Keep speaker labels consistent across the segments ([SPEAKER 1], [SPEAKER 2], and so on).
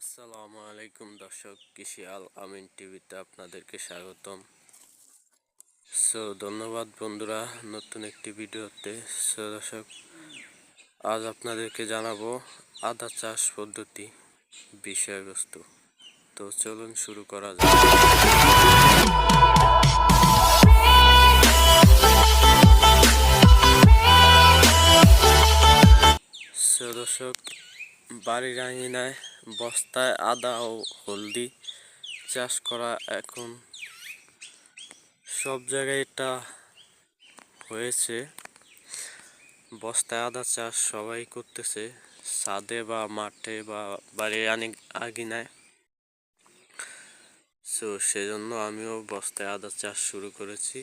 [SPEAKER 1] আসসালামু আলাইকুম দর্শক, কৃষি আল আমিন টিভিতে আপনাদেরকে স্বাগতম। সো ধন্যবাদ বন্ধুরা নতুন একটি ভিডিওতে। সো দর্শক, আজ আপনাদেরকে জানাব আদা চাষ পদ্ধতি বিষয়বস্তু। তো চলুন শুরু করা যাক। সো দর্শক বাড়ির আঙিনায় বস্তায় আদা ও হলদি চাষ করা এখন সব জায়গায় এটা হয়েছে। বস্তায় আদা চাষ সবাই করতেছে, ছাদে বা মাঠে বা বাড়ির আনি আঙিনায় সো সেজন্য আমিও বস্তায় আদা চাষ শুরু করেছি।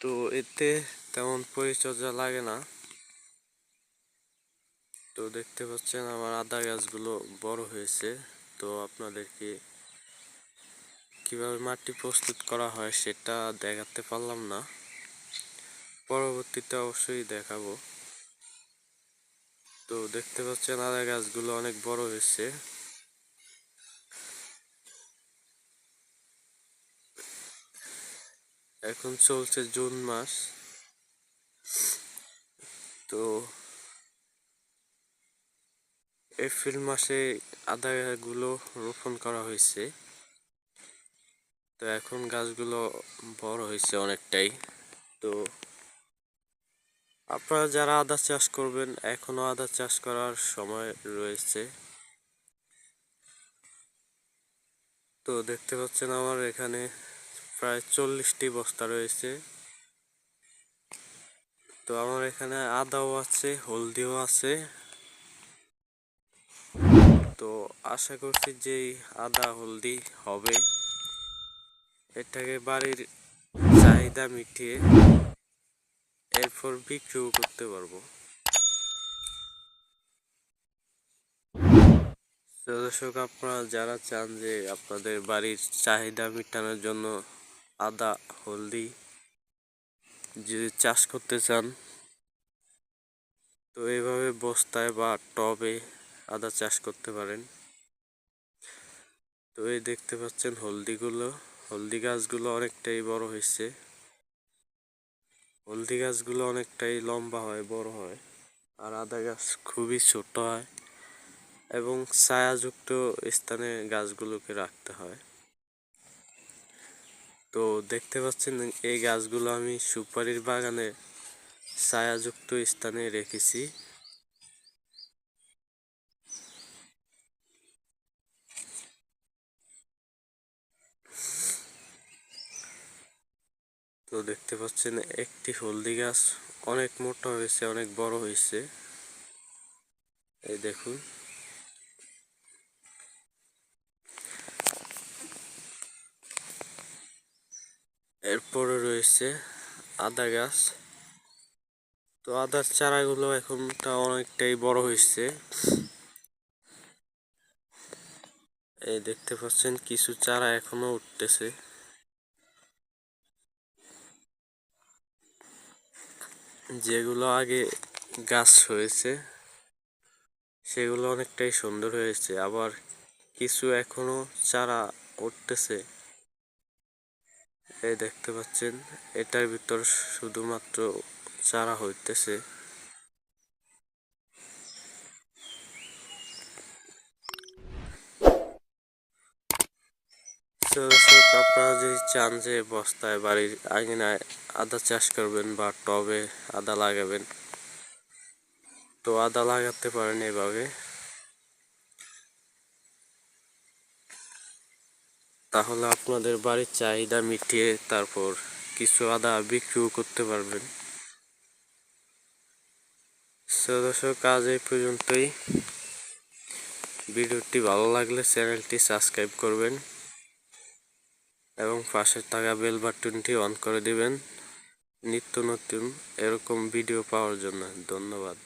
[SPEAKER 1] তো এতে তেমন পরিচর্যা লাগে না। তো দেখতে পাচ্ছেন আমার আদা গাছগুলো বড় হয়েছে। তো আপনাদেরকে কীভাবে মাটি প্রস্তুত করা হয় সেটা দেখাতে পারলাম না। পরবর্তীতে অবশ্যই দেখাবো। তো দেখতে পাচ্ছেন আদা গাছগুলো অনেক বড় হয়েছে। এখন চলছে জুন মাস। তো এপ্রিল মাসে আদাগুলো রোপণ করা হয়েছে। তো এখন গাছগুলো বড় হয়েছে অনেকটাই। তো আপনারা যারা আদা চাষ করবেন, এখনও আদা চাষ করার সময় রয়েছে। তো দেখতে পাচ্ছেন আমার এখানে প্রায় চল্লিশটি বস্তা রয়েছে। তো আমার এখানে আদাও আছে, হলদিও আছে। তো আশা করছি যে আদা হলদি হবে, এটাকে বাড়ির চাহিদা মিটিয়ে এরপর বিক্রিও করতে পারব। দর্শক, আপনারা যারা চান যে আপনাদের বাড়ির চাহিদা মেটানোর জন্য আদা, হলদি যদি চাষ করতে চান, তো এইভাবে বস্তায় বা টবে আদা চাষ করতে পারেন। তো এই দেখতে পাচ্ছেন হলদিগুলো। হলদি গাছগুলো অনেকটাই বড় হয়েছে। হলদি গাছগুলো অনেকটাই লম্বা হয়, বড় হয়। আর আদা গাছ খুবই ছোট হয় এবং ছায়াযুক্ত স্থানে গাছগুলোকে রাখতে হয়। তো দেখতে পাচ্ছেন এই গাছগুলো আমি সুপারির বাগানে ছায়াযুক্ত স্থানে রেখেছি। তো দেখতে পাচ্ছেন একটি হলদি গাছ। অনেক মোটা হয়েছে, অনেক বড় হয়েছে। এই দেখুন। এরপরে রয়েছে আদা গাছ। তো আদার চারাগুলো এখনটা অনেকটাই বড় হয়েছে। এই দেখতে পাচ্ছেন, কিছু চারা এখনও উঠতেছে। যেগুলো আগে গাছ হয়েছে, সেগুলো অনেকটাই সুন্দর হয়েছে। আবার কিছু এখনও চারা উঠতেছে। এই দেখতে পাচ্ছেন, এটার ভিতর শুধুমাত্র চারা হইতেছে। দর্শক, আপনারা যদি চান যে বস্তায় বাড়ির আঙিনায় আদা চাষ করবেন বা টবে আদা লাগাবেন, তো আদা লাগাতে পারেন এভাবে। তাহলে আপনাদের বাড়ির চাহিদা মিটিয়ে তারপর কিছু আদা বিক্রিও করতে পারবেন। দর্শক কাজ এই পর্যন্তই। ভিডিওটি ভালো লাগলে চ্যানেলটি সাবস্ক্রাইব করবেন। এবং পাশে থাকা বেল বাটনটি অন করে দিবেন। নিত্য নতুন এরকম ভিডিও পাওয়ার জন্য ধন্যবাদ।